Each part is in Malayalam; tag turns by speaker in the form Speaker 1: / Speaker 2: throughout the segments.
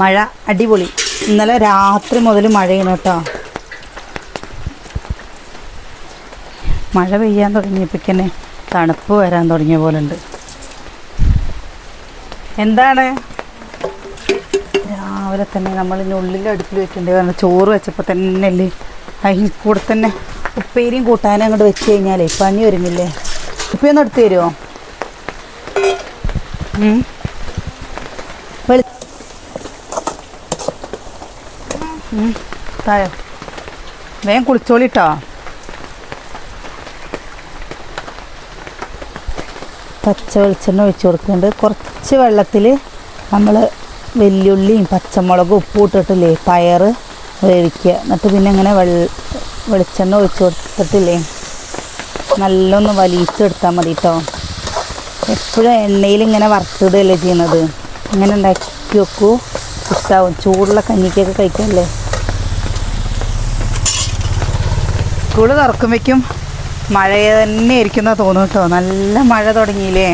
Speaker 1: മഴ അടിപൊളി. ഇന്നലെ രാത്രി മുതൽ മഴയാണ് കേട്ടോ. മഴ പെയ്യാൻ തുടങ്ങിയപ്പോഴേക്കന്നെ തണുപ്പ് വരാൻ തുടങ്ങിയ പോലെ ഉണ്ട് എന്താണ്? രാവിലെ തന്നെ നമ്മൾ ഉള്ളിൽ അടുപ്പിൽ വെക്കേണ്ടി കാരണം ചോറ് വെച്ചപ്പോൾ തന്നെ അല്ലേ? അതിൽ കൂടെ തന്നെ ഉപ്പേരിയും കൂട്ടാനും അങ്ങോട്ട് വെച്ച് കഴിഞ്ഞാലേ പണി ഒരുങ്ങില്ലേ ഉപ്പയൊന്നും എടുത്തു തരുമോ വേഗം കുളിച്ചോളിട്ടോ. പച്ച വെളിച്ചെണ്ണ ഒഴിച്ച് കൊടുക്കുന്നുണ്ട്. കുറച്ച് വെള്ളത്തിൽ നമ്മൾ വെല്ലുള്ളിയും പച്ചമുളകും ഉപ്പും ഇട്ടിട്ടില്ലേ? പയർ വേവിക്കുക. എന്നിട്ട് പിന്നെ ഇങ്ങനെ വെള്ള വെളിച്ചെണ്ണ ഒഴിച്ച് കൊടുത്തിട്ടില്ലേ? നല്ലൊന്ന് വലിച്ചെടുത്താൽ മതി കേട്ടോ എപ്പോഴും എണ്ണയിൽ ഇങ്ങനെ വറുത്തിടുകയല്ലേ ചെയ്യുന്നത്? ഇങ്ങനെ ഉണ്ടാക്കി വെക്കൂ. ഇഷ്ടാവും. ചൂടുള്ള കഞ്ഞിക്കൊക്കെ കഴിക്കല്ലേ? സ്കൂൾ തുറക്കുമ്പോഴേക്കും മഴ തന്നെ ഇരിക്കുന്ന തോന്നും കേട്ടോ നല്ല മഴ തുടങ്ങിയില്ലേ?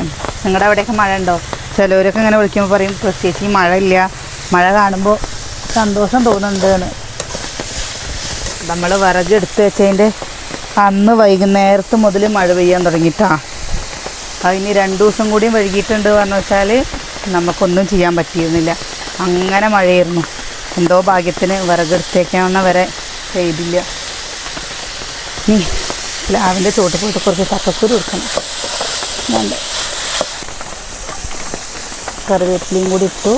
Speaker 1: നിങ്ങളുടെ അവിടെയൊക്കെ മഴ ഉണ്ടോ ചിലവരൊക്കെ ഇങ്ങനെ വിളിക്കുമ്പോൾ പറയും പ്രത്യേകിച്ച് ഈ മഴ ഇല്ല മഴ കാണുമ്പോൾ സന്തോഷം തോന്നുന്നുണ്ട് നമ്മൾ വിറകെടുത്ത് വെച്ചതിന്റെ അന്ന് വൈകുന്നേരത്ത് മുതൽ മഴ പെയ്യാൻ തുടങ്ങിയിട്ടാ അതിന് രണ്ട് ദിവസം കൂടിയും വൈകിട്ടുണ്ട് പറഞ്ഞു വെച്ചാൽ നമുക്കൊന്നും ചെയ്യാൻ പറ്റിയിരുന്നില്ല. അങ്ങനെ മഴയായിരുന്നു. എന്തോ ഭാഗ്യത്തിന് വിറകെടുത്തേക്കാവുന്ന വരെ പെയ്തില്ല. നീ പ്ലാവിന്റെ ചോട്ട് പോയിട്ട് കുറച്ച് ചക്കക്കുരു എടുക്കണം. വേണ്ട. കറിവേപ്പിലയും കൂടി ഇട്ടു.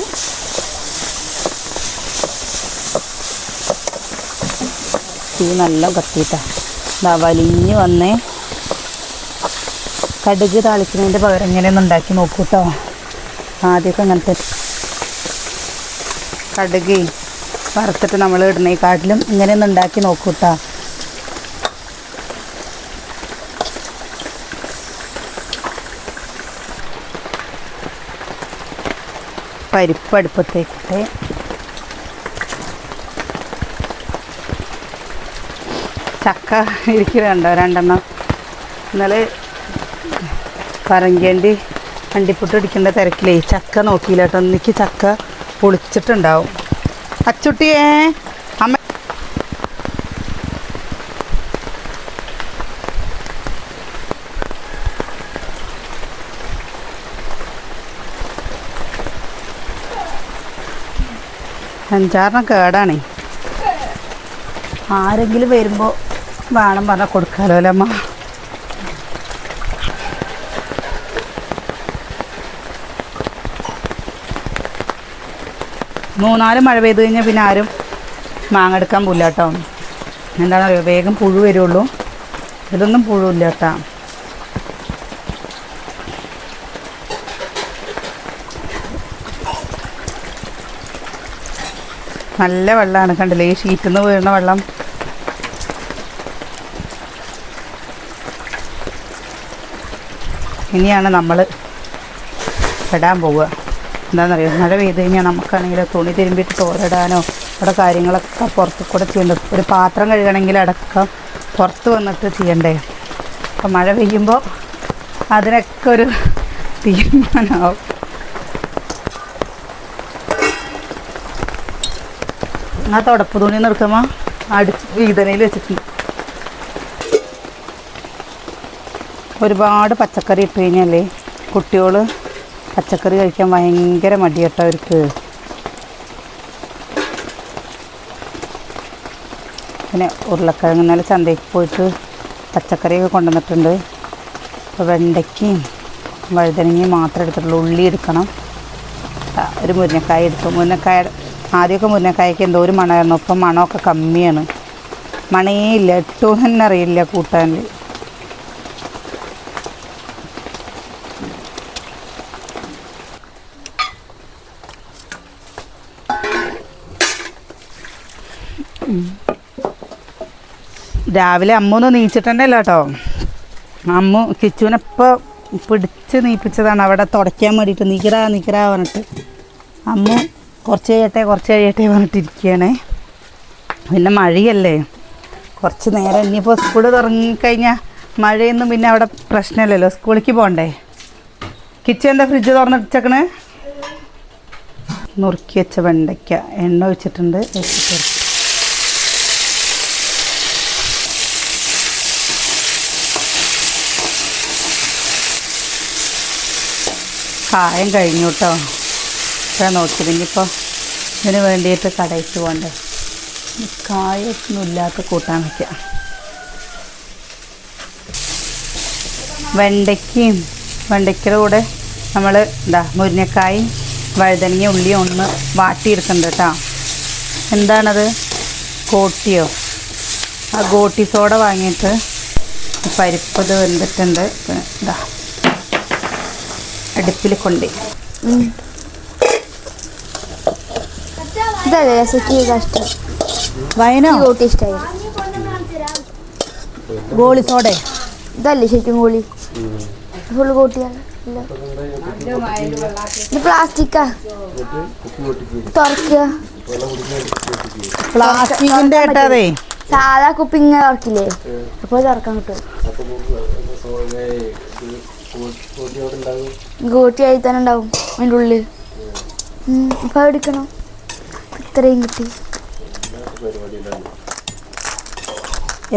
Speaker 1: തീ നല്ല കത്തിയിട്ടാ. ഇതാ വലിഞ്ഞ് വന്നേ. കടുക് താളിക്കുന്നതിന്റെ പകരം ഇങ്ങനെയൊന്ന് ഉണ്ടാക്കി നോക്കൂ കേട്ടോ ആദ്യമൊക്കെ അങ്ങനത്തെ കടുക് വറുത്തിട്ട് നമ്മൾ ഇടുന്നേക്കാട്ടിലും ഇങ്ങനെയൊന്ന് ഉണ്ടാക്കി നോക്കൂ കേട്ടോ പരിപ്പ് അടുപ്പത്തേക്കിട്ട് ചക്ക ഇരിക്കുന്നുണ്ടോ രണ്ടെണ്ണം. ഇന്നലെ പറങ്കേണ്ടി വണ്ടിപ്പുട്ട് ഇടിക്കേണ്ട തിരക്കിലേ ചക്ക നോക്കിയില്ല കേട്ടോ. എനിക്ക് ചക്ക പൊളിച്ചിട്ടുണ്ടാവും. അച്ചുട്ടിയേ അഞ്ചാറെണ്ണം കേടാണേ. ആരെങ്കിലും വരുമ്പോൾ വേണം പറഞ്ഞാൽ കൊടുക്കാലോ അല്ലേ അമ്മ? മൂന്നാൽ മഴ പെയ്ത് കഴിഞ്ഞാൽ പിന്നെ ആരും മാങ്ങ എടുക്കാൻ പോകില്ല കേട്ടോ എന്താണെന്നറിയോ വേഗം പുഴു വരുള്ളൂ. ഇതൊന്നും പുഴുവില്ല കേട്ടോ നല്ല വെള്ളമാണ് കണ്ടില്ലേ? ഈ ഷീറ്റിൽ നിന്ന് വീഴുന്ന വെള്ളം. ഇനിയാണ് നമ്മൾ ഇടാൻ പോവുക. എന്താണെന്നറിയോ മഴ പെയ്ത് കഴിഞ്ഞാൽ നമുക്കാണെങ്കിൽ തുണി തിരുമ്പിയിട്ട് തോരിടാനോ ഇവിടെ കാര്യങ്ങളൊക്കെ പുറത്ത് കൂടെ ചെയ്യേണ്ടത് ഒരു പാത്രം കഴുകണമെങ്കിൽ അടക്കം പുറത്ത് വന്നിട്ട് ചെയ്യണ്ടേ? അപ്പം മഴ പെയ്യുമ്പോൾ അതിനൊക്കെ ഒരു തീരുമാനമാവും ആ തുടപ്പ് തുണി നിർക്കുമ്പോൾ അടിച്ച് വീതനയിൽ വെച്ചിട്ടുണ്ട്. ഒരുപാട് പച്ചക്കറി ഇട്ട് കഴിഞ്ഞാലേ കുട്ടികൾ പച്ചക്കറി കഴിക്കാൻ ഭയങ്കര മടിയട്ടോ അവർക്ക്. പിന്നെ ഉരുളക്കിഴങ്ങ് ഇന്നലെ ചന്തയ്ക്ക് പോയിട്ട് പച്ചക്കറിയൊക്കെ കൊണ്ടുവന്നിട്ടുണ്ട്. അപ്പോൾ വെണ്ടയ്ക്കയും വഴുതനങ്ങയും മാത്രം എടുത്തിട്ടുള്ളൂ. ഉള്ളി എടുക്കണം. ഒരു മുരിങ്ങക്കായ എടുത്തു. മുരിങ്ങക്കായ ആദ്യമൊക്കെ മുരിങ്ങക്കായ്ക്ക് എന്തോ ഒരു മണമായിരുന്നു. ഇപ്പം മണമൊക്കെ കമ്മിയാണ്. മണയേ ഇല്ല ഇട്ടു തന്നെ അറിയില്ല കൂട്ടാനിൽ രാവിലെ അമ്മൊന്ന് നീച്ചിട്ടുണ്ടല്ലോ കേട്ടോ. അമ്മ കിച്ചുവിനെപ്പോൾ പിടിച്ച് നീപ്പിച്ചതാണ്. അവിടെ തുടയ്ക്കാൻ വേണ്ടിയിട്ട് നിക്കറാ നിക്കറാ പറഞ്ഞിട്ട്. അമ്മു കുറച്ച് കഴിയട്ടെ കുറച്ച് കഴിയട്ടെ പറഞ്ഞിട്ടിരിക്കുകയാണേ. പിന്നെ മഴയല്ലേ? കുറച്ച് നേരം ഇനിയിപ്പോൾ സ്കൂൾ തുടങ്ങിക്കഴിഞ്ഞാൽ മഴയൊന്നും പിന്നെ അവിടെ പ്രശ്നമില്ലല്ലോ. സ്കൂളിലേക്ക് പോകണ്ടേ? കിച്ചു എന്താ ഫ്രിഡ്ജ് തുറന്നിട്ടേക്കണ്? നുറുക്കി വെച്ച വെണ്ടയ്ക്ക എണ്ണ ഒഴിച്ചിട്ടുണ്ട്. കായം കഴിഞ്ഞു കേട്ടോ. ഇത്ര നോക്കിയത് ഇനിയിപ്പോൾ ഇതിന് വേണ്ടിയിട്ട് കടയിച്ച് പോകണ്ടേ കായൊന്നും ഇല്ലാത്ത കൂട്ടാൻ വയ്ക്കാം വെണ്ടയ്ക്കയും വെണ്ടയ്ക്കയുടെ കൂടെ നമ്മൾ എന്താ മുരിങ്ങക്കായും വഴുതനങ്ങ ഉള്ളിയും ഒന്ന് വാട്ടിയെടുക്കുന്നുണ്ട് കേട്ടോ. എന്താണത്? കോട്ടിയോ ആ ഗോട്ടി സോഡ വാങ്ങിയിട്ട് പരിപ്പത് വെന്തിട്ടുണ്ട്. ഇതാ. അടുപ്പിൽ കൊണ്ടേ. വയനോ?
Speaker 2: ഈ കൂട്ടി ഇഷ്ടമായി
Speaker 1: ഗോളി സോഡേ.
Speaker 2: ഇതല്ലേ ശരിക്കും കൂളി ഫുള്ള് കൂട്ടിയാണ്. ഇത് പ്ലാസ്റ്റിക്കാ തുറക്കുക.
Speaker 1: പ്ലാസ്റ്റിക്കിന്റെ കേട്ടതേ
Speaker 2: സാധാ കുപ്പി ഇങ്ങനെ തുറക്കില്ലേ? അപ്പോൾ തുറക്കാൻ കിട്ടും ഗോട്ടി ആയി തന്നെ ഉണ്ടാവും അതിന്റെ ഉള്ളിൽ. ഇപ്പം എടുക്കണം. ഇത്രയും കിട്ടി.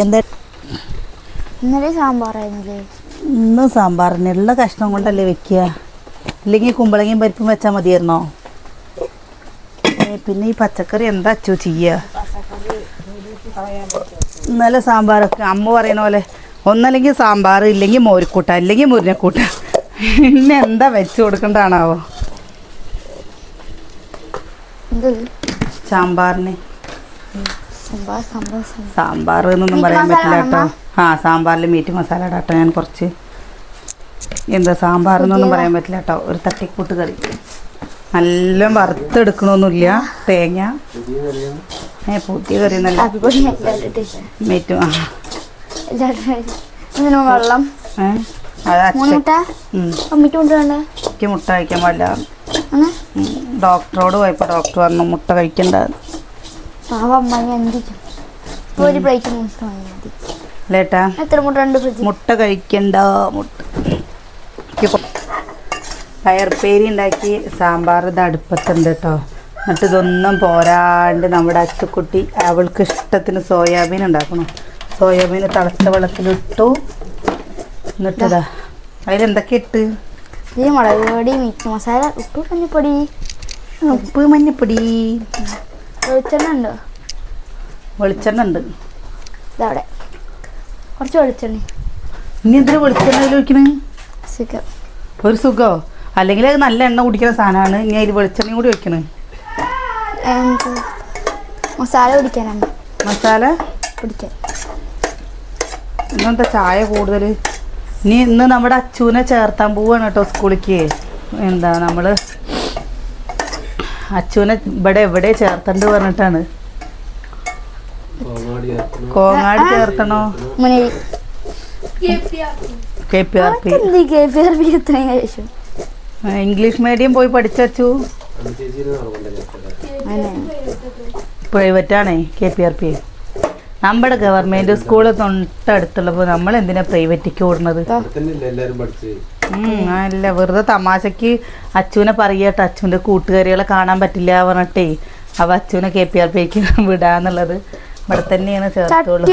Speaker 1: എന്താ?
Speaker 2: ഇന്നലെ സാമ്പാറായിരുന്നില്ലേ?
Speaker 1: ഇന്ന് സാമ്പാറിനുള്ള കഷ്ണം കൊണ്ടല്ലേ വെക്കുക? ഇല്ലെങ്കിൽ കുമ്പളങ്ങയും പരിപ്പും വെച്ചാൽ മതിയായിരുന്നോ? പിന്നെ ഈ പച്ചക്കറി എന്താ അച്ചു ചെയ്യുക ഇന്നലെ സാമ്പാറൊക്കെ അമ്മ പറയുന്ന പോലെ ഒന്നല്ലെങ്കിൽ സാമ്പാർ ഇല്ലെങ്കിൽ മോരിക്കൂട്ട അല്ലെങ്കിൽ മുരിഞ്ഞക്കൂട്ട പിന്നെ എന്താ വെച്ച് കൊടുക്കണ്ടാണാവോ സാമ്പാറിന്.
Speaker 2: സാമ്പാർ
Speaker 1: എന്നൊന്നും പറയാൻ പറ്റില്ല കേട്ടോ? ആ സാമ്പാറിൽ മീറ്റ് മസാല ഇടാട്ടോ. ഞാൻ കുറച്ച് എന്താ സാമ്പാർ എന്നൊന്നും പറയാൻ പറ്റില്ല കേട്ടോ. ഒരു തട്ടിക്കൂട്ട് കറി. നല്ല വറുത്തെടുക്കണമൊന്നുമില്ല തേങ്ങ. ഏ പുതിയ കറി നല്ല മീറ്റ് ആ.
Speaker 2: വെള്ളം?
Speaker 1: അത്
Speaker 2: മുട്ട?
Speaker 1: വയ്ക്കാൻ കഴിക്കാൻ പാടില്ല. ഡോക്ടറോട് പോയപ്പോൾ ഡോക്ടർ പറഞ്ഞു മുട്ട കഴിക്കണ്ട.
Speaker 2: ഒരു പ്ലേറ്റ് മുട്ട
Speaker 1: ലേട്ടാ?
Speaker 2: എത്ര മുട്ട? രണ്ട്
Speaker 1: മുട്ട കഴിക്കണ്ട മുട്ട. പയർപ്പേരി ഉണ്ടാക്കി സാമ്പാർ ഇത് അടുപ്പത്തുണ്ട് കേട്ടോ എന്നിട്ട് ഇതൊന്നും പോരാണ്ട് നമ്മുടെ അച്ചുക്കുട്ടി അവൾക്ക് ഇഷ്ടത്തിന് സോയാബീൻ ഉണ്ടാക്കണം. സോയാബീൻ തിളച്ച വെള്ളത്തിലിട്ടു. എന്നിട്ടിതാ അതിലെന്തൊക്കെ ഇട്ട്?
Speaker 2: ഇത് മുളക് പൊടി മിക്സ് മസാല ഉപ്പ് മഞ്ഞപ്പൊടി.
Speaker 1: ഉപ്പ് മഞ്ഞപ്പൊടി.
Speaker 2: വെളിച്ചെണ്ണ ഉണ്ടോ?
Speaker 1: വെളിച്ചെണ്ണ ഉണ്ട്.
Speaker 2: ഇതവിടെ. കുറച്ച് വെളിച്ചെണ്ണ.
Speaker 1: ഇനി എന്തിനാ വെളിച്ചെണ്ണ ഒഴിക്കണേ?
Speaker 2: സുഖം.
Speaker 1: ഒരു സുഖമോ അല്ലെങ്കിൽ അത് നല്ല എണ്ണ കുടിക്കുന്ന സാധനമാണ്. ഇനി അതിൽ വെളിച്ചെണ്ണയും കൂടി വെക്കണേ
Speaker 2: മസാല പിടിക്കാനാണ്
Speaker 1: മസാല?
Speaker 2: പിടിക്കാൻ
Speaker 1: ഇന്നെന്താ ചായ കൂടുതൽ ഇനി ഇന്ന് നമ്മുടെ അച്ചുവിനെ ചേർത്താൻ പോവാണ് കേട്ടോ സ്കൂളിലേക്ക്. എന്താ നമ്മൾ അച്ചുവിനെ ഇവിടെ എവിടെ ചേർത്തണ്ട് പറഞ്ഞിട്ടാണ്. Kongad ചേർത്തണോ? K P R P. English medium പോയി പഠിച്ചു
Speaker 2: അങ്ങനെ
Speaker 1: പ്രൈവറ്റ് ആണേ കെ പി ആർ പി. നമ്മുടെ ഗവൺമെന്റ് സ്കൂൾ തൊട്ടടുത്തുള്ളപ്പോൾ നമ്മൾ എന്തിനാ പ്രൈവറ്റിക്ക് ഓടുന്നത്? അല്ല വെറുതെ തമാശക്ക് അച്ചുവിനെ പറയട്ടെ അച്ചുവിന്റെ കൂട്ടുകാരികളെ കാണാൻ പറ്റില്ല പറഞ്ഞിട്ടേ. അവ അച്ചുവിനെ കെ പി ആർ പിക്ക് വിടാന്നുള്ളത് ഇവിടെ തന്നെയാണ്
Speaker 2: ചേർത്തോളൂ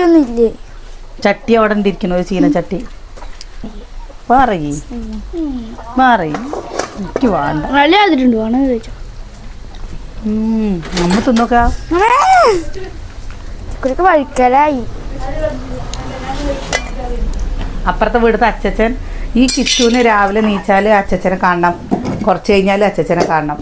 Speaker 1: ചട്ടി അവിടെ ഇരിക്കുന്നു ഒരു ചീന ചട്ടി. മാറി. മാറി. എനിക്ക് വേണ്ട. നമ്മ തിന്നോക്ക.
Speaker 2: കുറച്ച് വഴിക്കലായി.
Speaker 1: അപ്പുറത്തെ വീടത്തെ അച്ചച്ചൻ ഈ കിച്ചുവിന് രാവിലെ നീച്ചാൽ അച്ചച്ചനെ കാണണം. കുറച്ച് കഴിഞ്ഞാൽ അച്ചച്ചനെ കാണണം.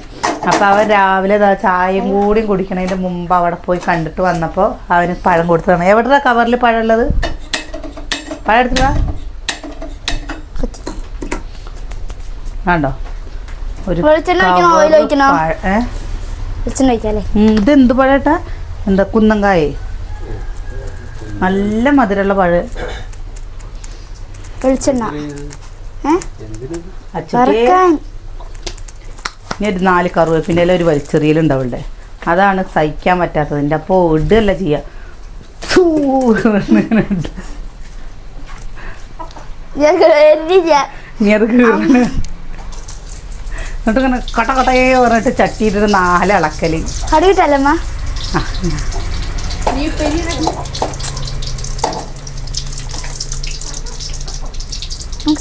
Speaker 1: അപ്പോൾ അവൻ രാവിലെ ചായയും കൂടിയും കുടിക്കണതിന്റെ മുമ്പ് അവിടെ പോയി കണ്ടിട്ട് വന്നപ്പോൾ അവന് പഴം കൊടുത്തതാണ് എവിടെ കവറിൽ പഴം ഉള്ളത്? പഴം എടുത്തിട്ടാ കണ്ടോ? ഒരു ഇതെന്ത് പഴട്ടാ എന്താ കുന്നങ്കായേ? നല്ല മധുരമുള്ള പഴ.
Speaker 2: വെളിച്ചെണ്ണ.
Speaker 1: ഇനി ഒരു നാല് കറുവേപ്പിന്റെ ഒരു ഒരു വലിച്ചെറിയലുണ്ടാവുള്ളേ അതാണ് സഹിക്കാൻ പറ്റാത്തത്. എന്റെ അപ്പോൾ ഇടുകയല്ല ചെയ്യുക. ഇനി അത് കീറണ് എന്നിട്ട് ഇങ്ങനെ കട്ട കട്ടയെ പറഞ്ഞിട്ട് ചട്ടിയിട്ടൊരു നാല് ഇളക്കൽ.
Speaker 2: അടിയിട്ടല്ലമ്മ
Speaker 1: ആ,
Speaker 2: നമുക്ക്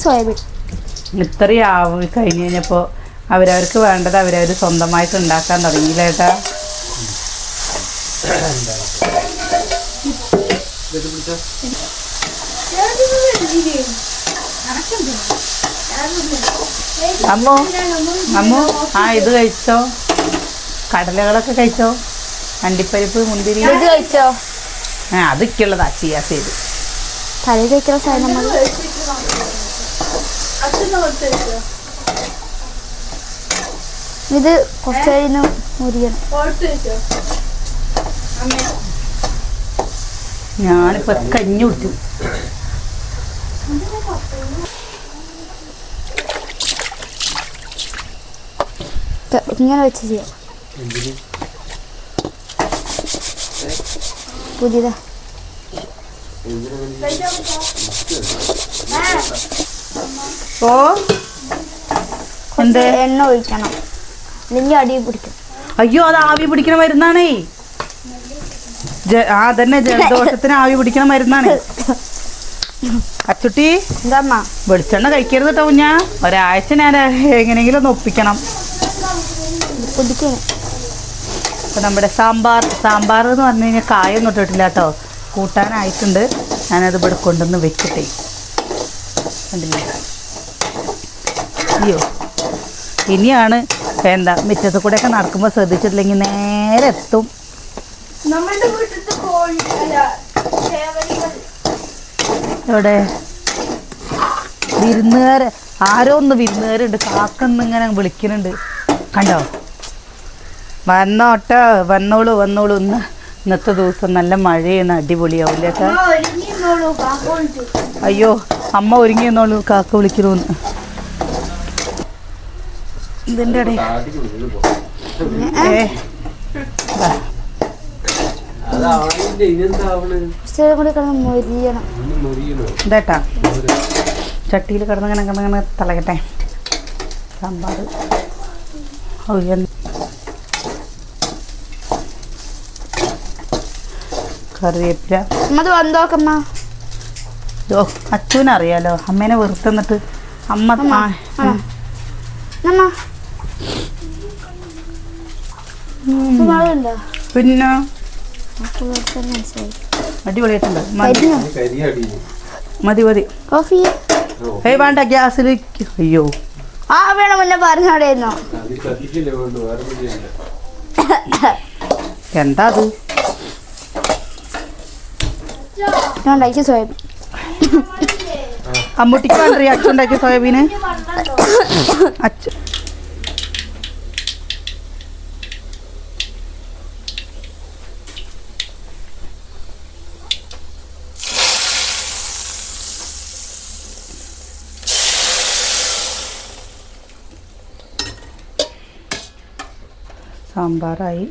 Speaker 2: സോയാബീൻ.
Speaker 1: ഇത്രയും ആവ് കഴിഞ്ഞ് കഴിഞ്ഞപ്പോൾ അവരവർക്ക് വേണ്ടത് അവരവർ സ്വന്തമായിട്ട് ഉണ്ടാക്കാൻ തുടങ്ങിയില്ലേട്ടാ അമ്മോ അമ്മോ ആ ഇത് കഴിച്ചോ? കടലകളൊക്കെ കഴിച്ചോ? അണ്ടിപ്പരിപ്പ് മുന്തിരി.
Speaker 2: ഇത് കഴിച്ചോ?
Speaker 1: ആ അതൊക്കെയുള്ളതാ ചെയ്യാ ചെയ്ത്.
Speaker 2: തലയിൽ കഴിക്കുന്ന സാധനം ഇത് കുറച്ച് കഴിഞ്ഞ് മുരിയണം.
Speaker 1: ഞാനിപ്പോ കഞ്ഞി കുടിച്ചു.
Speaker 2: ഇങ്ങനെ വെച്ച് ചെയ്യാം. പുതിയതാ.
Speaker 1: ഓ എന്ത്?
Speaker 2: എണ്ണ ഒഴിക്കണം. അടി പിടിക്കും.
Speaker 1: അയ്യോ അത് ആവി പിടിക്കണ മരുന്നാണേ. ആ തന്നെ ജലദോഷത്തിന് ആവി പിടിക്കണ മരുന്നാണ്. അച്ചുട്ടി വെളിച്ചെണ്ണ കഴിക്കരുത് കേട്ടോ കുഞ്ഞാ. ഒരാഴ്ച ഞാൻ എങ്ങനെയെങ്കിലും ഒന്ന് ഒപ്പിക്കണം. അപ്പം നമ്മുടെ സാമ്പാർ സാമ്പാർ എന്ന് പറഞ്ഞു കഴിഞ്ഞാൽ കായൊന്നും ഇട്ടിട്ടില്ല കേട്ടോ കൂട്ടാനായിട്ടുണ്ട്. ഞാനത് ഇവിടെ കൊണ്ടുവന്ന് വെച്ചിട്ടേ. കണ്ടില്ലേ? അയ്യോ ഇനിയാണ് എന്താ മുറ്റത്ത് ഒക്കെ നടക്കുമ്പോൾ ശ്രദ്ധിച്ചിട്ടില്ലെങ്കിൽ നേരെ എത്തും. എവിടെ? വിരുന്നുകാർ ആരോ ഒന്ന് വിരുന്നുകാരുണ്ട്. കാക്കന്ന് ഇങ്ങനെ വിളിക്കുന്നുണ്ട്. കണ്ടോ? വന്നോട്ടോ വന്നോളൂ വന്നോളൂ. ഇന്ന് ഇന്നത്തെ ദിവസം നല്ല മഴയാണ് അടിപൊളിയാവില്ല അയ്യോ അമ്മ ഒരുങ്ങി എന്നോളൂ കാക്ക വിളിക്കണമെന്ന് ഇതിന്റെ ഇടയിൽ ഏ? ഇതേട്ടാ. ചട്ടിയിൽ കിടന്നിങ്ങനെ കിടന്നിങ്ങനെ തിളകട്ടെ സാമ്പാർ കറിവേപ്പില.
Speaker 2: അത് വന്നോക്കമ്മ
Speaker 1: ഓ അച്ഛനറിയാലോ. അമ്മേനെ വെറുത്തന്നിട്ട് അമ്മ പിന്നെ? അടിപൊളിയായിട്ടുണ്ട്. മതി. മതി ഏയ് വേണ്ട അയ്യോ.
Speaker 2: ആ വേണം മുന്നേ പറഞ്ഞോടെയിരുന്നോ
Speaker 1: എന്താ അത്?
Speaker 2: ഞാൻ ഉണ്ടാക്കിയ സോയാബീൻ
Speaker 1: അമ്മൂട്ടിക്ക് റിയാക്ഷൻ ഉണ്ടാക്കിയ സോയാബീന്? അച്ഛൻ സാമ്പാറായി.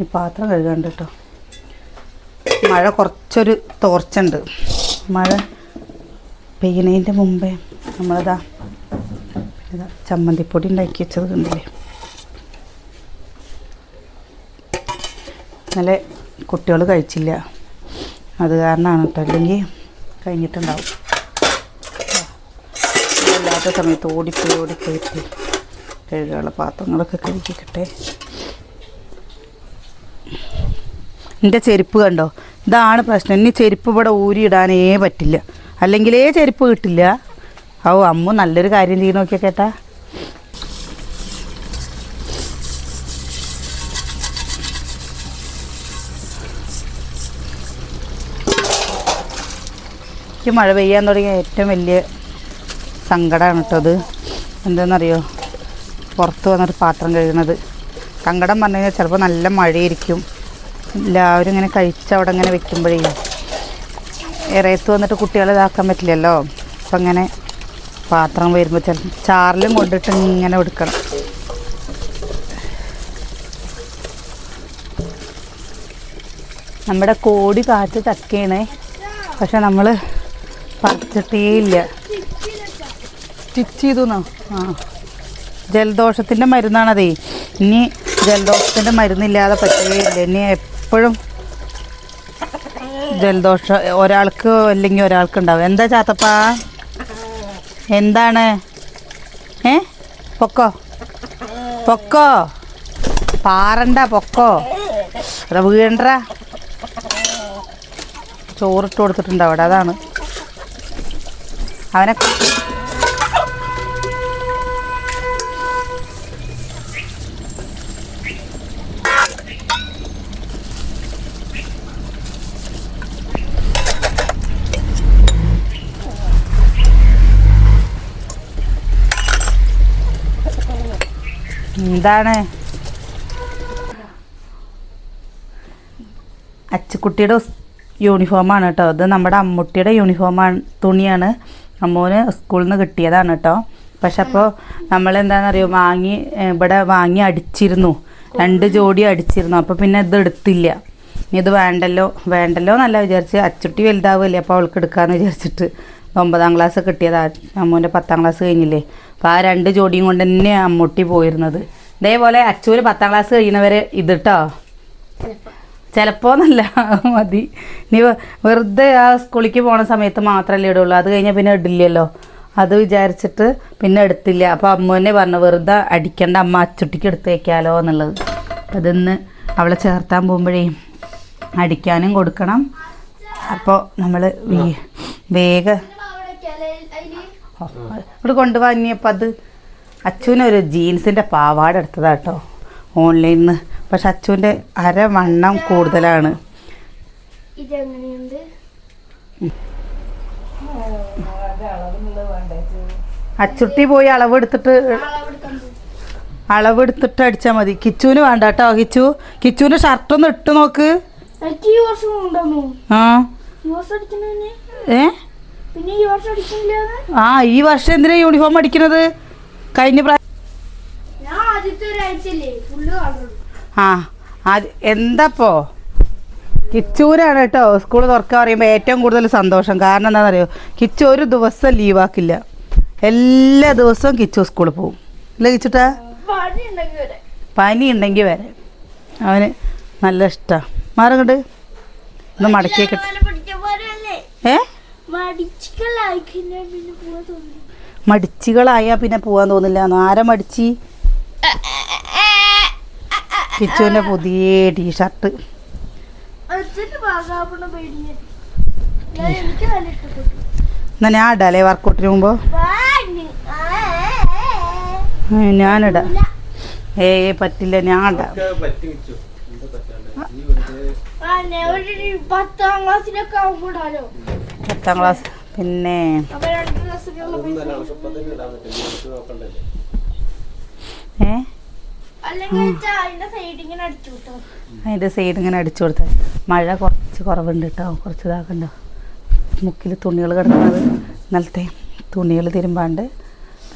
Speaker 1: ഈ പാത്രം കഴുകാണ്ട് കേട്ടോ. മഴ കുറച്ചൊരു തോർച്ചുണ്ട് മഴ പെയ്യണതിന്റെ മുമ്പേ നമ്മളിതാ ഇതാ ചമ്മന്തിപ്പൊടി ഉണ്ടാക്കി വെച്ചത് കണ്ടില്ലേ? ഇന്നലെ കുട്ടികൾ കഴിച്ചില്ല. അത് കാരണമാണ് കേട്ടോ. അല്ലെങ്കിൽ കഴിഞ്ഞിട്ടുണ്ടാവും. അല്ലാത്ത സമയത്ത് ഓടിപ്പോയി ഓടിപ്പോയിട്ട് കഴുകാനുള്ള പാത്രങ്ങളൊക്കെ കഴുകിക്കട്ടെ. എന്റെ ചെരുപ്പ് കണ്ടോ? ഇതാണ് പ്രശ്നം. ഇനി ചെരുപ്പ് ഇവിടെ ഊരിയിടാനേ പറ്റില്ല. അല്ലെങ്കിലേ ചെരുപ്പ് കിട്ടില്ല. ഓ അമ്മ നല്ലൊരു കാര്യം ചെയ്ത് നോക്കിയാ കേട്ടാ. എനിക്ക് മഴ പെയ്യാൻ തുടങ്ങിയ ഏറ്റവും വലിയ സങ്കടമാണ് കേട്ടോ അത്. എന്താണെന്നറിയോ? പുറത്ത് വന്നിട്ട് പാത്രം കഴുകുന്നത് സങ്കടം പറഞ്ഞു കഴിഞ്ഞാൽ ചിലപ്പോൾ നല്ല മഴയായിരിക്കും. എല്ലാവരും ഇങ്ങനെ കഴിച്ച് അവിടെ ഇങ്ങനെ വെക്കുമ്പോഴേ ഇറയത്ത് വന്നിട്ട് കുട്ടികളെ ഇതാക്കാൻ പറ്റില്ലല്ലോ. അപ്പം അങ്ങനെ പാത്രം വരുമ്പോൾ ചില ചാറിലും കൊണ്ടിട്ട് ഇങ്ങനെ എടുക്കണം. നമ്മുടെ കോടി കാറ്റ് ചക്കയാണ്. പക്ഷെ നമ്മൾ പറിച്ചിട്ടേ ഇല്ല. സ്റ്റിച്ച് ചെയ്തു ആ. ജലദോഷത്തിന്റെ മരുന്നാണതേ. ഇനി ജലദോഷത്തിന്റെ മരുന്നില്ലാതെ പറ്റുകയില്ല ഇനി എപ്പോഴും ജലദോഷം ഒരാൾക്ക് അല്ലെങ്കിൽ ഒരാൾക്ക് ഉണ്ടാവും. എന്താ ചാത്തപ്പാ? എന്താണ്? ഏ? പൊക്കോ? പൊക്കോ? പാറണ്ട പൊക്കോ? അതാ വീണ്ട. ചോറിട്ട് കൊടുത്തിട്ടുണ്ട് അവിടെ അതാണ്. അവനെ എന്താണ്? അച്ചുക്കുട്ടിയുടെ യൂണിഫോമാണ് കേട്ടോ. ഇത് നമ്മുടെ അമ്മുട്ടിയുടെ യൂണിഫോമാണ് തുണിയാണ്. അമ്മൂന് സ്കൂളിൽ നിന്ന് കിട്ടിയതാണ് കേട്ടോ. പക്ഷെ അപ്പോൾ നമ്മൾ എന്താണെന്നറിയോ വാങ്ങി ഇവിടെ വാങ്ങി അടിച്ചിരുന്നു. രണ്ട് ജോഡി അടിച്ചിരുന്നു. അപ്പോൾ പിന്നെ ഇത് എടുത്തില്ല. ഇനി ഇത് വേണ്ടല്ലോ? വേണ്ടല്ലോ എന്നല്ല വിചാരിച്ച്. അച്ചുട്ടി വലുതാവില്ലേ? അപ്പോൾ അവൾക്ക് എടുക്കാമെന്ന് വിചാരിച്ചിട്ട്. ഒമ്പതാം ക്ലാസ് കിട്ടിയതാ. അമ്മൂന്റെ പത്താം ക്ലാസ് കഴിഞ്ഞില്ലേ? അപ്പോൾ ആ രണ്ട് ജോഡിയും കൊണ്ട് തന്നെ അമ്മൂട്ടി പോയിരുന്നത്. ഇതേപോലെ അച്ചൂര് പത്താം ക്ലാസ് കഴിയുന്നവരെ ഇത് കേട്ടോ ചിലപ്പോ. എന്നല്ല മതി. നീ വെറുതെ ആ സ്കൂളിലേക്ക് പോണ സമയത്ത് മാത്രമല്ലേ ഇടുള്ളൂ. അത് കഴിഞ്ഞാൽ പിന്നെ ഇടില്ലല്ലോ. അത് വിചാരിച്ചിട്ട് പിന്നെ എടുത്തില്ല. അപ്പോൾ അമ്മ തന്നെ പറഞ്ഞു വെറുതെ അടിക്കേണ്ട അമ്മ അച്ചുട്ടിക്ക് എടുത്ത് വയ്ക്കാലോ എന്നുള്ളത്. അതിന്ന് അവളെ ചേർത്താൻ പോകുമ്പോഴേ അടിക്കാനും കൊടുക്കണം. അപ്പോൾ നമ്മൾ വേഗം. ഇവിടെ കൊണ്ടുപോകാൻ കൊണ്ടുപോകാനിയപ്പോൾ അത് അച്ചുവിനൊരു ജീൻസിന്റെ പാവാട എടുത്തതാട്ടോ ഓൺലൈനിൽ നിന്ന് പക്ഷെ അച്ഛന്റെ അരവണ്ണം കൂടുതലാണ്. അച്ചുട്ടി പോയി അളവ് അളവെടുത്തിട്ട് അളവെടുത്തിട്ട് അടിച്ചാൽ മതി. കിച്ചുവിന് വേണ്ട കേട്ടോ കിച്ചു. ഷർട്ട് ഒന്ന് ഇട്ട് നോക്ക്. ആ. ഏ? ആ ഈ വർഷം എന്തിനാ യൂണിഫോം അടിക്കണത് കഴിഞ്ഞ പ്രാവശ്യം ആ അത് എന്താപ്പോ? കിച്ചൂരാണ് കേട്ടോ. സ്കൂൾ തുറക്കാൻ പറയുമ്പോൾ ഏറ്റവും കൂടുതൽ സന്തോഷം. കാരണം എന്താണെന്നറിയോ? കിച്ചു ഒരു ദിവസം ലീവാക്കില്ല എല്ലാ ദിവസവും കിച്ചു സ്കൂളിൽ പോകും. അല്ലേ കിച്ചുട്ടാ? പനി ഉണ്ടെങ്കിൽ വരെ. അവന് നല്ല ഇഷ്ടമാണ് മാറുകണ്ട് ഒന്ന്
Speaker 2: മടക്കിയൊക്കെ.
Speaker 1: ഏ?
Speaker 2: മടിച്ചുകളായി കഴിഞ്ഞാൽ പിന്നെ പോവാൻ തോന്നുന്നു
Speaker 1: മടിച്ചികളായാൽ പിന്നെ പോകാൻ തോന്നില്ല നാര ആരെ മടിച്ചി കിച്ചുവിന്റെ പുതിയ ടീഷർട്ട്
Speaker 2: എന്നാ ഞാൻ
Speaker 1: ഇടാലേ വർക്കൗട്ടിന് മുമ്പോ. ഞാനിടാം. ഏ പറ്റില്ല ഞാൻ ഇടാം
Speaker 2: പത്താം
Speaker 1: ക്ലാസ്. പിന്നെ
Speaker 2: അതിന്റെ സൈഡ് ഇങ്ങനെ അടിച്ചു
Speaker 1: കൊടുത്താൽ മഴ കുറച്ച് കുറവുണ്ട് കേട്ടോ കുറച്ച് ഇതാക്കണ്ടോ. മുക്കിൽ തുണികൾ കിടക്കുന്നത്. ഇന്നലത്തെ തുണികൾ തിരുമ്പാണ്ട്.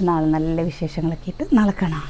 Speaker 1: നാളെ നല്ല വിശേഷങ്ങളൊക്കെ ഇട്ട്
Speaker 2: നടക്കണം